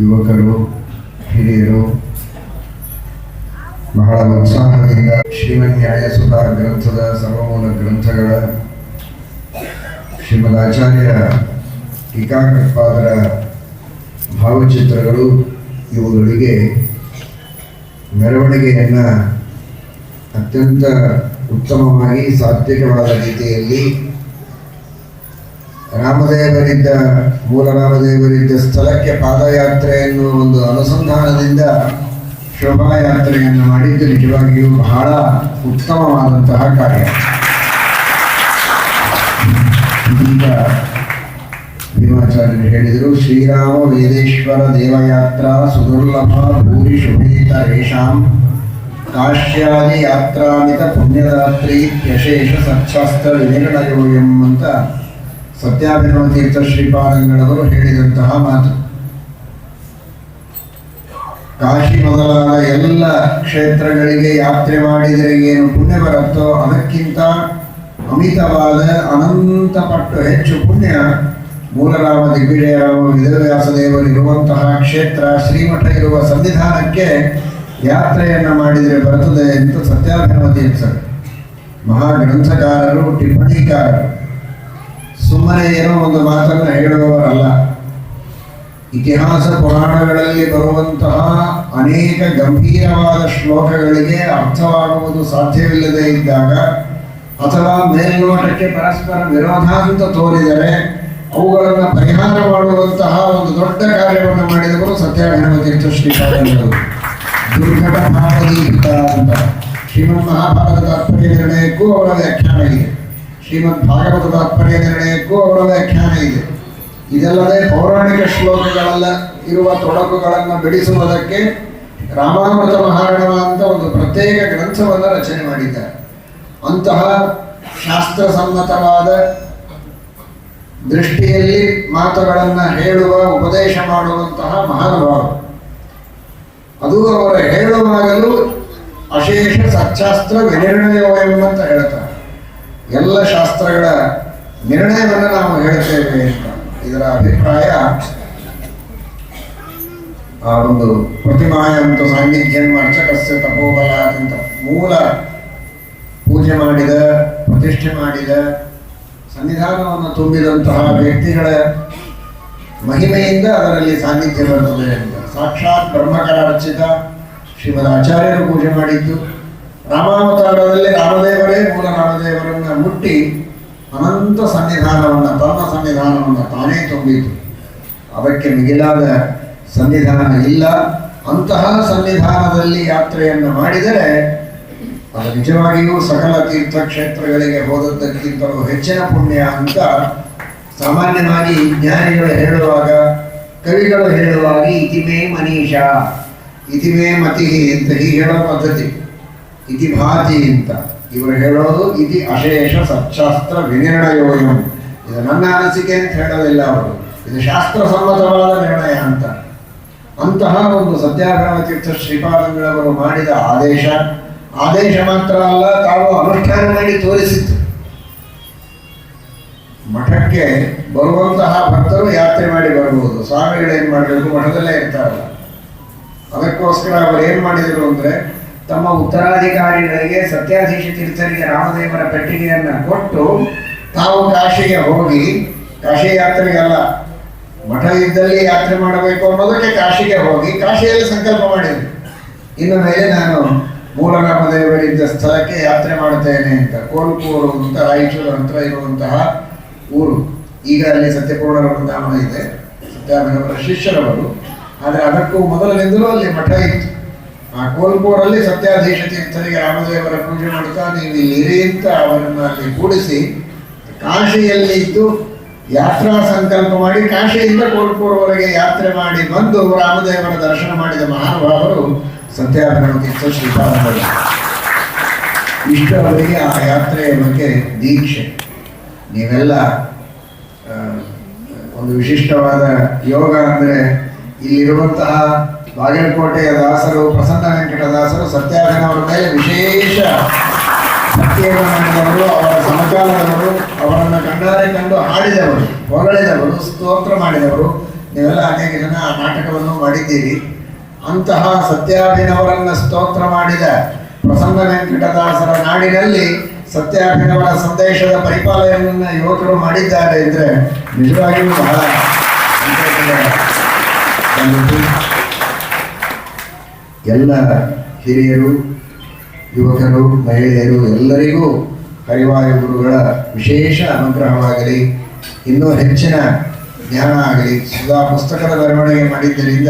ಯುವಕರು, ಹಿರಿಯರು, ಬಹಳ ಉತ್ಸಾಹದಿಂದ ಶ್ರೀಮನ್ ನ್ಯಾಯಸುಧಾ ಗ್ರಂಥದ ಸರ್ವಮೂಲ ಗ್ರಂಥಗಳ ಶ್ರೀಮದ್ ಆಚಾರ್ಯ ಟೀಕಾಕೃತ್ಪಾದರ ಭಾವಚಿತ್ರಗಳು ಇವುಗಳಿಗೆ ಮೆರವಣಿಗೆಯನ್ನು ಅತ್ಯಂತ ಉತ್ತಮವಾಗಿ ಸಾತ್ವಿಕವಾದ ರೀತಿಯಲ್ಲಿ ರಾಮದೇವರಿದ್ದ, ಮೂಲ ರಾಮದೇವರಿದ್ದ ಸ್ಥಳಕ್ಕೆ ಪಾದಯಾತ್ರೆ ಎನ್ನುವ ಒಂದು ಅನುಸಂಧಾನದಿಂದ ಶೋಭಾಯಾತ್ರೆಯನ್ನು ಮಾಡಿದ್ದು ನಿಜವಾಗಿಯೂ ಬಹಳ ಉತ್ತಮವಾದಂತಹ ಕಾರ್ಯ. ಈಗ ಭೀಮಾಚಾರ್ಯರು ಹೇಳಿದರು, ಶ್ರೀರಾಮ ವೇದೇಶ್ವರ ದೇವಯಾತ್ರಾ ಸುದುರ್ಲಭ ಭೂರಿ ಶುಭೇತ ರೇಷಾಂ ಕಾಶ್ಯಾದಿ ಯಾತ್ರಾಮಿತ ಪುಣ್ಯರಾತ್ರಿ ಯಶೇಷ ಸಚ್ಚಾಸ್ತ್ರ ವಿನಿರ್ಣಯೋ ಸತ್ಯಾಭಿನವ ತೀರ್ಥ ಶ್ರೀಪಾದಂಗಳವರು ಹೇಳಿದಂತಹ ಮಾತು. ಕಾಶಿ ಮೊದಲಾದ ಎಲ್ಲ ಕ್ಷೇತ್ರಗಳಿಗೆ ಯಾತ್ರೆ ಮಾಡಿದರೆ ಏನು ಪುಣ್ಯ ಬರುತ್ತೋ ಅದಕ್ಕಿಂತ ಅಮಿತವಾದ ಅನಂತ ಪಟ್ಟು ಹೆಚ್ಚು ಪುಣ್ಯ ಮೂಲರಾಮ ದಿಗ್ವಿಜಯ ವೇದವ್ಯಾಸದೇವರು ಇರುವಂತಹ ಕ್ಷೇತ್ರ ಶ್ರೀಮಠ ಇರುವ ಸನ್ನಿಧಾನಕ್ಕೆ ಯಾತ್ರೆಯನ್ನು ಮಾಡಿದರೆ ಬರುತ್ತದೆ ಎಂದು ಸತ್ಯಾಭಿನವ ತೀರ್ಥರು ಮಹಾಗ್ರಂಥಕಾರರು ಟಿಪ್ಪಣಿಕಾರರು ಸುಮ್ಮನೆ ಏನೋ ಒಂದು ಮಾತನ್ನು ಹೇಳುವವರಲ್ಲ ಇತಿಹಾಸ ಪುರಾಣಗಳಲ್ಲಿ ಬರುವಂತಹ ಅನೇಕ ಗಂಭೀರವಾದ ಶ್ಲೋಕಗಳಿಗೆ ಅರ್ಥವಾಗುವುದು ಸಾಧ್ಯವಿಲ್ಲದೆ ಇದ್ದಾಗ ಅಥವಾ ಮೇಲ್ನೋಟಕ್ಕೆ ಪರಸ್ಪರ ವಿರೋಧ ಅಂತ ತೋರಿದರೆ ಅವುಗಳನ್ನು ಪರಿಹಾರ ಮಾಡುವಂತಹ ಒಂದು ದೊಡ್ಡ ಕಾರ್ಯವನ್ನು ಮಾಡಿದವರು ಸತ್ಯಾಗ್ರಹ ತೀರ್ಥ ಶ್ರೀಪಾದಂಗಳು ದುರ್ಘಟ ಮಹಾಪದಿ ಅಂತ. ಶ್ರೀಮದ್ ಮಹಾಭಾರತದ ತಾತ್ಪರ್ಯ ನಿರ್ಣಯಕ್ಕೂ ಅವರ ವ್ಯಾಖ್ಯಾನ ಇದೆ. ಶ್ರೀಮದ್ ಭಾಗವತ ತಾತ್ಪರ್ಯ ನಿರ್ಣಯಕ್ಕೂ ಅವರ ವ್ಯಾಖ್ಯಾನ ಇದೆ. ಇದಲ್ಲದೆ ಪೌರಾಣಿಕ ಶ್ಲೋಕಗಳಲ್ಲ ಇರುವ ತೊಡಕುಗಳನ್ನು ಬಿಡಿಸುವುದಕ್ಕೆ ರಾಮಾಮೃತ ಮಹಾರಣವ ಅಂತ ಒಂದು ಪ್ರತ್ಯೇಕ ಗ್ರಂಥವನ್ನು ರಚನೆ ಮಾಡಿದ್ದಾರೆ. ಅಂತಹ ಶಾಸ್ತ್ರಸಮ್ಮತವಾದ ದೃಷ್ಟಿಯಲ್ಲಿ ಮಾತುಗಳನ್ನು ಹೇಳುವ, ಉಪದೇಶ ಮಾಡುವಂತಹ ಮಹಾನುಭಾವರು. ಅದು ಅವರ ಹೇಳುವಾಗಲೂ ಅಶೇಷ ಸಚ್ಚಾಸ್ತ್ರ ವಿನಿರ್ಣಯವಂ ಅಂತ ಹೇಳ್ತಾರೆ. ಎಲ್ಲ ಶಾಸ್ತ್ರಗಳ ನಿರ್ಣಯವನ್ನು ನಾವು ಹೇಳ್ತೇವೆ ಇದರ ಅಭಿಪ್ರಾಯ, ಆ ಒಂದು ಪ್ರತಿಮಾಯಂತ ಸಾನ್ನಿಧ್ಯಂ ಅರ್ಚಕಸ್ಯ ತಪೋಬಲ ಅಂತ ಮೂಲ ಪೂಜೆ ಮಾಡಿದ, ಪ್ರತಿಷ್ಠೆ ಮಾಡಿದ, ಸನ್ನಿಧಾನವನ್ನು ತುಂಬಿದಂತಹ ವ್ಯಕ್ತಿಗಳ ಮಹಿಮೆಯಿಂದ ಅದರಲ್ಲಿ ಸಾನ್ನಿಧ್ಯ ಬರ್ತದೆ ಅಂತ. ಸಾಕ್ಷಾತ್ ಬ್ರಹ್ಮಕರ ರಚಿತ ಶ್ರೀಮದ್ ಆಚಾರ್ಯರು ಪೂಜೆ ಮಾಡಿದ್ದು. ರಾಮಾವತಾರದಲ್ಲಿ ರಾಮದೇವರೇ, ಮೂಲ ರಾಮದೇವರನ್ನ ಮುಟ್ಟಿ ಅನಂತ ಸನ್ನಿಧಾನವನ್ನ, ಪರಮ ಸನ್ನಿಧಾನವನ್ನ ತಾನೇ ತುಂಬಿತು. ಅದಕ್ಕೆ ಮಿಗಿಲಾದ ಸನ್ನಿಧಾನ ಇಲ್ಲ. ಅಂತಹ ಸನ್ನಿಧಾನದಲ್ಲಿ ಯಾತ್ರೆಯನ್ನು ಮಾಡಿದರೆ ಅದು ನಿಜವಾಗಿಯೂ ಸಕಲ ತೀರ್ಥಕ್ಷೇತ್ರಗಳಿಗೆ ಹೋದದ್ದಕ್ಕಿಂತಲೂ ಹೆಚ್ಚಿನ ಪುಣ್ಯ ಅಂತ ಸಾಮಾನ್ಯವಾಗಿ ಜ್ಞಾನಿಗಳು ಹೇಳುವಾಗ, ಕವಿಗಳು ಹೇಳುವಾಗ, ಇತಿಮೇ ಮನೀಷ, ಇತಿಮೇ ಮತಿ ಅಂತ ಹೀಗೆ ಹೇಳೋ ಪದ್ಧತಿ. ಇತಿ ಭಾತಿ ಅಂತ. ಇವರು ಹೇಳೋದು ಇತಿ ಅಶೇಷ ಸಚ್ಚಾಸ್ತ್ರ ವಿನಿರ್ಣಯೋಯಂ ಇದು ನನ್ನ ಅನಿಸಿಕೆ ಅಂತ ಹೇಳೋದಿಲ್ಲ ಅವರು. ಇದು ಶಾಸ್ತ್ರಸಮ್ಮತವಾದ ನಿರ್ಣಯ ಅಂತ. ಅಂತಹ ಒಂದು ಸತ್ಯಾಗ್ರಹ ತೀರ್ಥ ಶ್ರೀಪಾದಂಗಳವರು ಮಾಡಿದ ಆದೇಶ ಆದೇಶ ಮಾತ್ರ ಅಲ್ಲ, ತಾವು ಅನುಷ್ಠಾನ ಮಾಡಿ ತೋರಿಸಿತ್ತು. ಮಠಕ್ಕೆ ಬರುವಂತಹ ಭಕ್ತರು ಯಾತ್ರೆ ಮಾಡಿ ಬರಬಹುದು ಸ್ವಾಮಿಗಳು ಏನು ಮಾಡಬೇಕು? ಮಠದಲ್ಲೇ ಇರ್ತಾರಲ್ಲ. ಅದಕ್ಕೋಸ್ಕರ ಅವರು ಏನು ಮಾಡಿದರು ಅಂದರೆ ತಮ್ಮ ಉತ್ತರಾಧಿಕಾರಿಗಳಿಗೆ ಸತ್ಯಾಧೀಶ ತೀರ್ಥರಿಗೆ ರಾಮದೇವರ ಪೆಟ್ಟಿಗೆಯನ್ನು ಕೊಟ್ಟು ತಾವು ಕಾಶಿಗೆ ಹೋಗಿ ಕಾಶಿ ಯಾತ್ರೆಗಲ್ಲ ಮಠ ಇದ್ದಲ್ಲಿ ಯಾತ್ರೆ ಮಾಡಬೇಕು ಅನ್ನೋದಕ್ಕೆ ಕಾಶಿಗೆ ಹೋಗಿ ಕಾಶಿಯಲ್ಲಿ ಸಂಕಲ್ಪ ಮಾಡಿದ್ರು ಇನ್ನು ಮೇಲೆ ನಾನು ಮೂಲ ರಾಮದೇವರಿದ್ದ ಸ್ಥಳಕ್ಕೆ ಯಾತ್ರೆ ಮಾಡುತ್ತೇನೆ ಅಂತ ಕೋಲ್ಪೂರು ಅಂತ ರಾಯಚೂರು ಹತ್ರ ಇರುವಂತಹ ಊರು. ಈಗ ಅಲ್ಲಿ ಸತ್ಯಪೂರ್ಣ ವೃಂದಾವನ ಇದೆ. ಸತ್ಯಾಭಿನವರ ಶಿಷ್ಯರವರು. ಆದರೆ ಅದಕ್ಕೂ ಮೊದಲಿನಿಂದಲೂ ಅಲ್ಲಿ ಮಠ ಇತ್ತು. ಆ ಕೋಲ್ಪೂರಲ್ಲಿ ಸತ್ಯಾಧೀಶ ತೀರ್ಥರಿಗೆ ರಾಮದೇವರ ಪೂಜೆ ಮಾಡ್ತಾ ಇಲ್ಲಿ ಇರಿ ಅಂತ ಅವರನ್ನು ಅಲ್ಲಿ ಕೂಡಿಸಿ ಕಾಶಿಯಲ್ಲಿ ಇದ್ದು ಯಾತ್ರಾ ಸಂಕಲ್ಪ ಮಾಡಿ ಕಾಶಿಯಿಂದ ಕೋಲ್ಪೂರ್ವರೆಗೆ ಯಾತ್ರೆ ಮಾಡಿ ಬಂದು ರಾಮದೇವರ ದರ್ಶನ ಮಾಡಿದ ಮಹಾನುಭಾವರು ಸತ್ಯಾಭಿನವ ತೀರ್ಥ ಶ್ರೀಪಾದ ಇಷ್ಟು ಅವರಿಗೆ ಆ ಯಾತ್ರೆಯ ಬಗ್ಗೆ ದೀಕ್ಷೆ. ನೀವೆಲ್ಲ ಒಂದು ವಿಶಿಷ್ಟವಾದ ಯೋಗ ಅಂದರೆ ಇಲ್ಲಿರುವಂತಹ ಬಾಗಲಕೋಟೆಯ ದಾಸರು, ಪ್ರಸನ್ನ ವೆಂಕಟದಾಸರು ಸತ್ಯಾಗ್ರಹವರ ಮೇಲೆ ವಿಶೇಷ ಮಾಡಿದವರು, ಅವರ ಸಮಕಾಲದವರು ಅವರನ್ನು ಕಂಡಾರೆ ಕಂಡು ಹಾಡಿದವರು, ಹೊಗಳಿದವರು, ಸ್ತೋತ್ರ ಮಾಡಿದವರು ನೀವೆಲ್ಲ ಅನೇಕ ಜನ ಆ ನಾಟಕವನ್ನು ಮಾಡಿದ್ದೀರಿ ಅಂತಹ ಸತ್ಯಾಭಿನವರನ್ನ ಸ್ತೋತ್ರ ಮಾಡಿದ ಪ್ರಸನ್ನ ವೆಂಕಟದಾಸರ ನಾಡಿನಲ್ಲಿ ಸತ್ಯಾಭಿನವರ ಸಂದೇಶದ ಪರಿಪಾಲನೆಯನ್ನ ಯುವಕರು ಮಾಡಿದ್ದಾರೆ ಅಂದ್ರೆ ನಿಜವಾಗಿಯೂ ಬಹಳ. ಎಲ್ಲ ಹಿರಿಯರು, ಯುವಕರು, ಮಹಿಳೆಯರು ಎಲ್ಲರಿಗೂ ಹರಿವಾಯು ಗುರುಗಳ ವಿಶೇಷ ಅನುಗ್ರಹವಾಗಲಿ. ಇನ್ನೂ ಹೆಚ್ಚಿನ ಜ್ಞಾನ ಆಗಲಿ. ಸದಾ ಪುಸ್ತಕದ ಬರವಣಿಗೆ ಮಾಡಿದ್ದರಿಂದ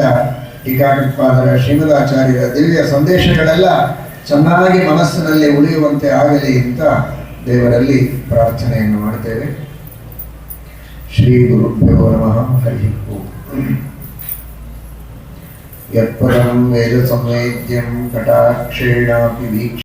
ಟೀಕಾಕೃತ್ಪಾದರ ಶ್ರೀಮದಾಚಾರ್ಯರ ದಿವ್ಯ ಸಂದೇಶಗಳೆಲ್ಲ ಚೆನ್ನಾಗಿ ಮನಸ್ಸಿನಲ್ಲಿ ಉಳಿಯುವಂತೆ ಆಗಲಿ ಅಂತ ದೇವರಲ್ಲಿ ಪ್ರಾರ್ಥನೆಯನ್ನು ಮಾಡ್ತೇವೆ. ಶ್ರೀ ಗುರುಭ್ಯೋ ನಮಃ. ಹರಿ ಓಂ. यत्परं वेदसमेद्यं कटाक्षेणापि वीक्ष